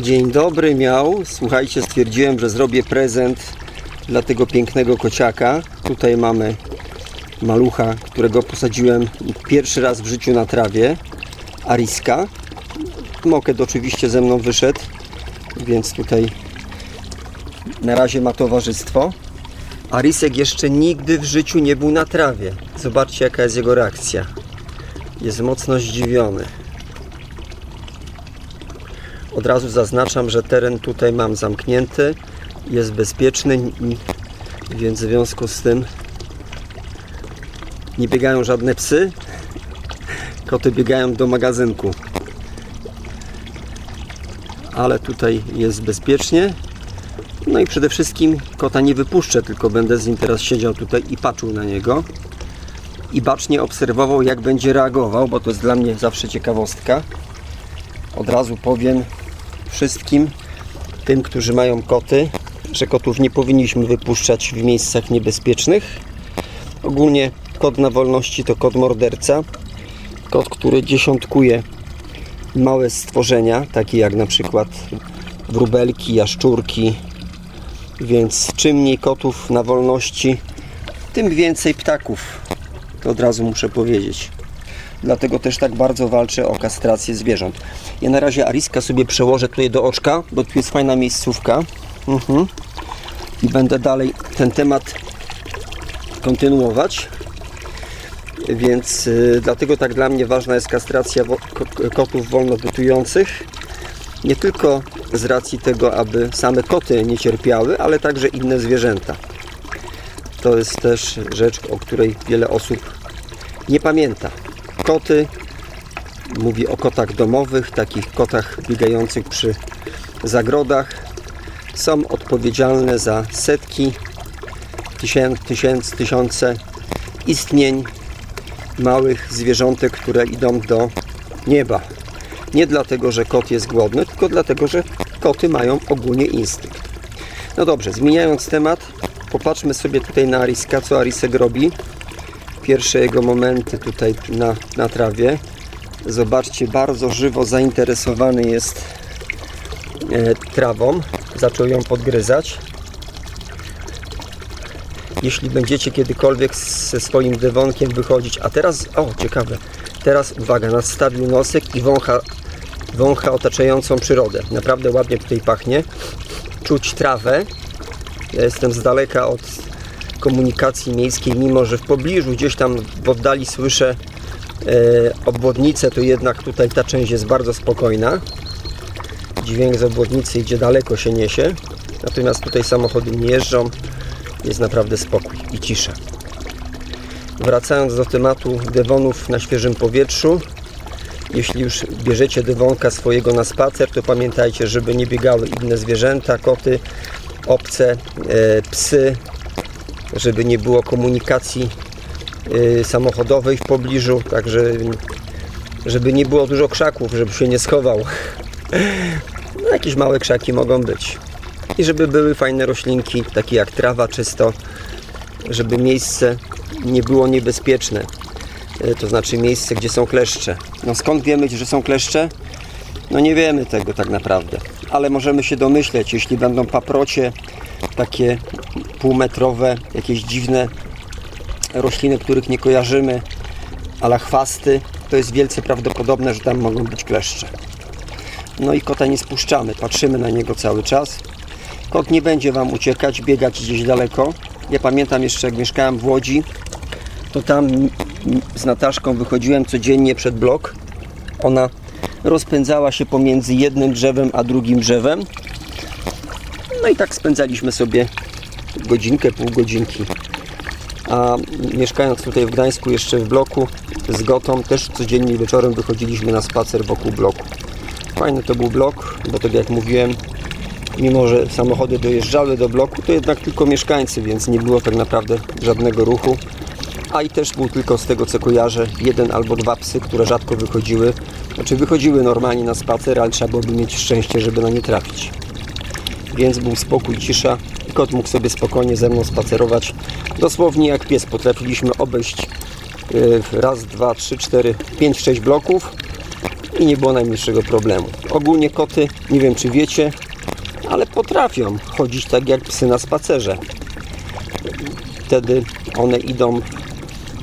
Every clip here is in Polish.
Dzień dobry miał. Słuchajcie, stwierdziłem, że zrobię prezent dla tego pięknego kociaka. Tutaj mamy malucha, którego posadziłem pierwszy raz w życiu na trawie. Ariska. Moket oczywiście ze mną wyszedł, więc tutaj na razie ma towarzystwo. Arisek jeszcze nigdy w życiu nie był na trawie. Zobaczcie jaka jest jego reakcja. Jest mocno zdziwiony. Od razu zaznaczam, że teren tutaj mam zamknięty, jest bezpieczny, więc w związku z tym nie biegają żadne psy. Koty biegają do magazynku. Ale tutaj jest bezpiecznie. No i przede wszystkim kota nie wypuszczę, tylko będę z nim teraz siedział tutaj i patrzył na niego. I bacznie obserwował, jak będzie reagował, bo to jest dla mnie zawsze ciekawostka. Od razu powiem wszystkim tym, którzy mają koty, że kotów nie powinniśmy wypuszczać w miejscach niebezpiecznych. Ogólnie kot na wolności to kot morderca. Kot, który dziesiątkuje małe stworzenia, takie jak na przykład wróbelki, jaszczurki. Więc czym mniej kotów na wolności, tym więcej ptaków. To od razu muszę powiedzieć. Dlatego też tak bardzo walczę o kastrację zwierząt. Ja na razie Ariska sobie przełożę tutaj do oczka, bo tu jest fajna miejscówka. Mhm. I będę dalej ten temat kontynuować. Więc y, dlatego tak dla mnie ważna jest kastracja kotów wolno bytujących. Nie tylko z racji tego, aby same koty nie cierpiały, ale także inne zwierzęta. To jest też rzecz, o której wiele osób nie pamięta. Koty, mówię o kotach domowych, takich kotach biegających przy zagrodach, są odpowiedzialne za setki, tysięcy, tysięcy, tysiące istnień małych zwierzątek, które idą do nieba. Nie dlatego, że kot jest głodny, tylko dlatego, że koty mają ogólnie instynkt. No dobrze, zmieniając temat, popatrzmy sobie tutaj na Ariska, co Arisek robi pierwsze jego momenty tutaj na, na trawie. Zobaczcie, bardzo żywo zainteresowany jest e, trawą. Zaczął ją podgryzać. Jeśli będziecie kiedykolwiek ze swoim dywonkiem wychodzić, a teraz, o ciekawe, teraz uwaga, nastawił nosek i wącha, wącha otaczającą przyrodę. Naprawdę ładnie tutaj pachnie. Czuć trawę. Ja jestem z daleka od komunikacji miejskiej, mimo że w pobliżu gdzieś tam w oddali słyszę e, obwodnicę, to jednak tutaj ta część jest bardzo spokojna. Dźwięk z obwodnicy idzie daleko, się niesie. Natomiast tutaj samochody nie jeżdżą. Jest naprawdę spokój i cisza. Wracając do tematu dywonów na świeżym powietrzu. Jeśli już bierzecie dywonka swojego na spacer, to pamiętajcie, żeby nie biegały inne zwierzęta, koty, obce, e, psy, żeby nie było komunikacji y, samochodowej w pobliżu, także żeby nie było dużo krzaków, żeby się nie schował. No, jakieś małe krzaki mogą być. I żeby były fajne roślinki, takie jak trawa czysto, żeby miejsce nie było niebezpieczne. Y, To znaczy miejsce, gdzie są kleszcze. No skąd wiemy, że są kleszcze? No nie wiemy tego tak naprawdę, ale możemy się domyśleć, jeśli będą paprocie, takie półmetrowe, jakieś dziwne rośliny, których nie kojarzymy, ale chwasty, to jest wielce prawdopodobne, że tam mogą być kleszcze. No i kota nie spuszczamy, patrzymy na niego cały czas. Kot nie będzie Wam uciekać, biegać gdzieś daleko. Ja pamiętam jeszcze, jak mieszkałem w Łodzi, to tam z Nataszką wychodziłem codziennie przed blok. Ona rozpędzała się pomiędzy jednym drzewem a drugim drzewem. No i tak spędzaliśmy sobie godzinkę, pół godzinki. A mieszkając tutaj w Gdańsku, jeszcze w bloku z Gotą, też codziennie wieczorem wychodziliśmy na spacer wokół bloku. Fajny to był blok, bo tak jak mówiłem, mimo że samochody dojeżdżały do bloku, to jednak tylko mieszkańcy, więc nie było tak naprawdę żadnego ruchu. A i też był tylko z tego co kojarzę jeden albo dwa psy, które rzadko wychodziły. Znaczy wychodziły normalnie na spacer, ale trzeba byłoby mieć szczęście, żeby na nie trafić. Więc był spokój, cisza. Kot mógł sobie spokojnie ze mną spacerować. Dosłownie jak pies potrafiliśmy obejść yy, raz, dwa, trzy, cztery, pięć, sześć bloków i nie było najmniejszego problemu. Ogólnie koty, nie wiem czy wiecie, ale potrafią chodzić tak jak psy na spacerze. Wtedy one idą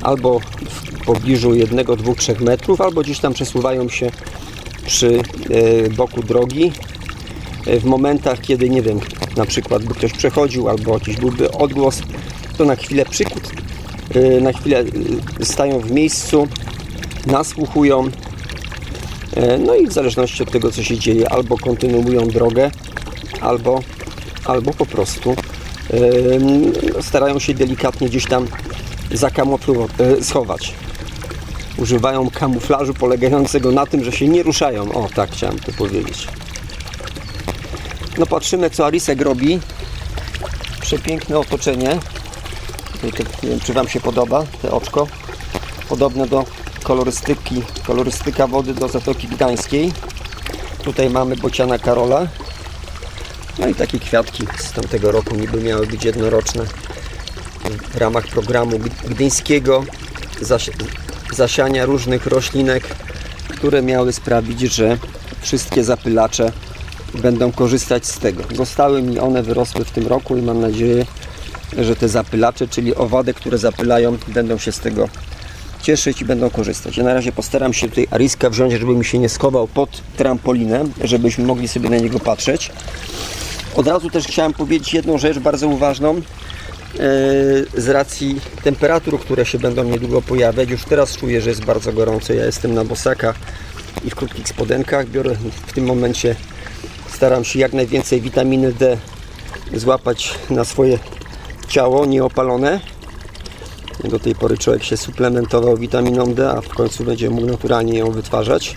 albo w pobliżu 1, 2, 3 metrów, albo gdzieś tam przesuwają się przy e, boku drogi. E, W momentach, kiedy nie wiem, na przykład by ktoś przechodził, albo jakiś byłby odgłos, to na chwilę przykut, e, na chwilę e, stają w miejscu, nasłuchują. No i w zależności od tego, co się dzieje, albo kontynuują drogę, albo, albo po prostu starają się delikatnie gdzieś tam schować. Używają kamuflażu polegającego na tym, że się nie ruszają. O, tak chciałem to powiedzieć. No patrzymy, co Arisek robi. Przepiękne otoczenie. Nie wiem, czy Wam się podoba, te oczko. Podobne do kolorystyki, kolorystyka wody do Zatoki Gdańskiej. Tutaj mamy bociana Karola. No i takie kwiatki z tamtego roku niby miały być jednoroczne w ramach programu gd- gdyńskiego zasiania różnych roślinek, które miały sprawić, że wszystkie zapylacze będą korzystać z tego. Zostały mi one, wyrosły w tym roku i mam nadzieję, że te zapylacze, czyli owady, które zapylają, będą się z tego cieszyć i będą korzystać. Ja na razie postaram się tutaj Ariska wziąć, żeby mi się nie schował pod trampolinę, żebyśmy mogli sobie na niego patrzeć. Od razu też chciałem powiedzieć jedną rzecz bardzo uważną. E, Z racji temperatur, które się będą niedługo pojawiać, już teraz czuję, że jest bardzo gorąco. Ja jestem na bosaka i w krótkich spodenkach. Biorę w tym momencie, staram się jak najwięcej witaminy D złapać na swoje ciało nieopalone. Do tej pory człowiek się suplementował witaminą D, a w końcu będzie mógł naturalnie ją wytwarzać.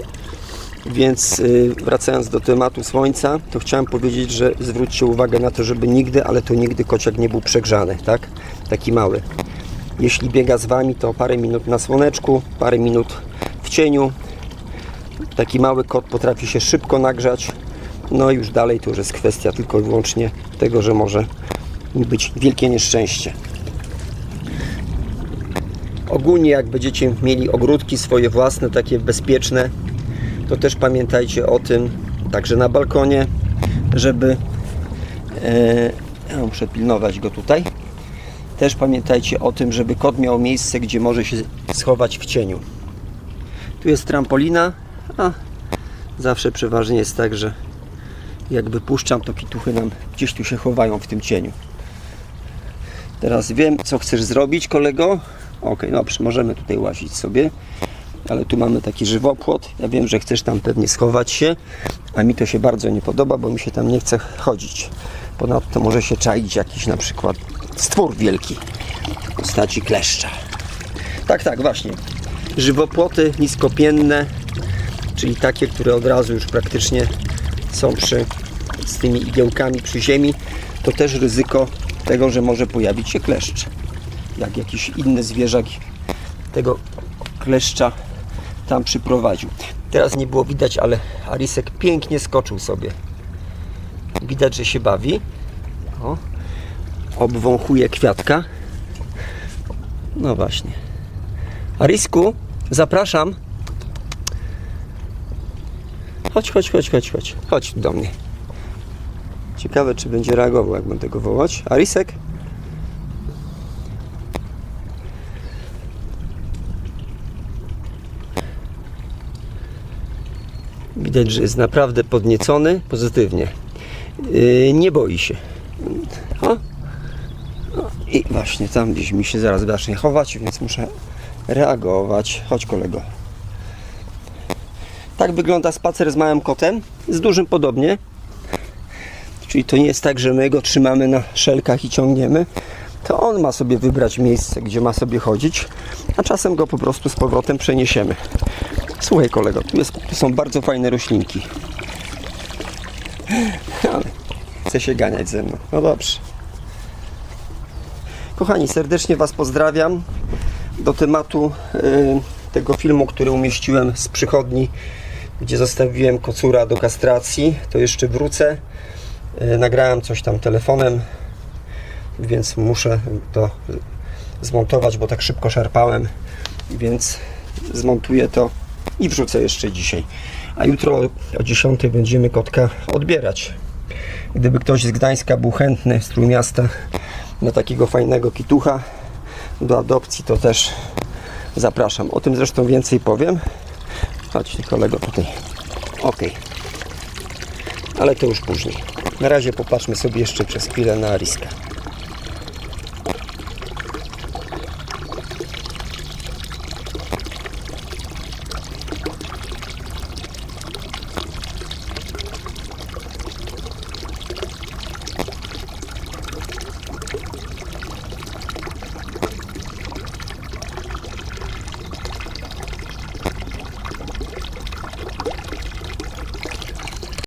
Więc y, wracając do tematu słońca, to chciałem powiedzieć, że zwróćcie uwagę na to, żeby nigdy, ale to nigdy kociak nie był przegrzany, tak? Taki mały. Jeśli biega z Wami, to parę minut na słoneczku, parę minut w cieniu. Taki mały kot potrafi się szybko nagrzać. No i już dalej to już jest kwestia tylko i wyłącznie tego, że może być wielkie nieszczęście. Ogólnie jak będziecie mieli ogródki swoje własne, takie bezpieczne, to też pamiętajcie o tym, także na balkonie, żeby e, muszę pilnować go tutaj. Też pamiętajcie o tym, żeby kot miał miejsce, gdzie może się schować w cieniu. Tu jest trampolina, a zawsze przeważnie jest tak, że jak wypuszczam, to pituchy nam gdzieś tu się chowają w tym cieniu. Teraz wiem, co chcesz zrobić, kolego. Ok, dobrze, możemy tutaj łazić sobie ale tu mamy taki żywopłot. Ja wiem, że chcesz tam pewnie schować się, a mi to się bardzo nie podoba, bo mi się tam nie chce chodzić. Ponadto może się czaić jakiś na przykład stwór wielki w postaci kleszcza. Tak, tak, właśnie. Żywopłoty niskopienne, czyli takie, które od razu już praktycznie są przy, z tymi igiełkami przy ziemi, to też ryzyko tego, że może pojawić się kleszcz. Jak jakiś inny zwierzak tego kleszcza tam przyprowadził. Teraz nie było widać, ale Arisek pięknie skoczył sobie. Widać, że się bawi. O, obwąchuje kwiatka. No właśnie. Arisku, zapraszam. Chodź, chodź, chodź, chodź, chodź. Chodź do mnie. Ciekawe, czy będzie reagował, jak będę go wołać. Arisek? Widać, że jest naprawdę podniecony pozytywnie. Yy, nie boi się. O. I właśnie tam gdzieś mi się zaraz zacznie chować, więc muszę reagować. Chodź kolego. Tak wygląda spacer z małym kotem. Z dużym podobnie. Czyli to nie jest tak, że my go trzymamy na szelkach i ciągniemy. To on ma sobie wybrać miejsce, gdzie ma sobie chodzić, a czasem go po prostu z powrotem przeniesiemy. Słuchaj kolego, tu, jest, tu są bardzo fajne roślinki. Ale chce się ganiać ze mną. No dobrze. Kochani, serdecznie Was pozdrawiam. Do tematu y, tego filmu, który umieściłem z przychodni, gdzie zostawiłem kocura do kastracji, to jeszcze wrócę. Y, nagrałem coś tam telefonem, więc muszę to zmontować, bo tak szybko szarpałem, więc zmontuję to i wrzucę jeszcze dzisiaj. A jutro o 10 będziemy kotka odbierać. Gdyby ktoś z Gdańska był chętny, z Trójmiasta, na takiego fajnego kitucha do adopcji, to też zapraszam. O tym zresztą więcej powiem. Chodź kolego tutaj. Ok. Ale to już później. Na razie popatrzmy sobie jeszcze przez chwilę na Ariska.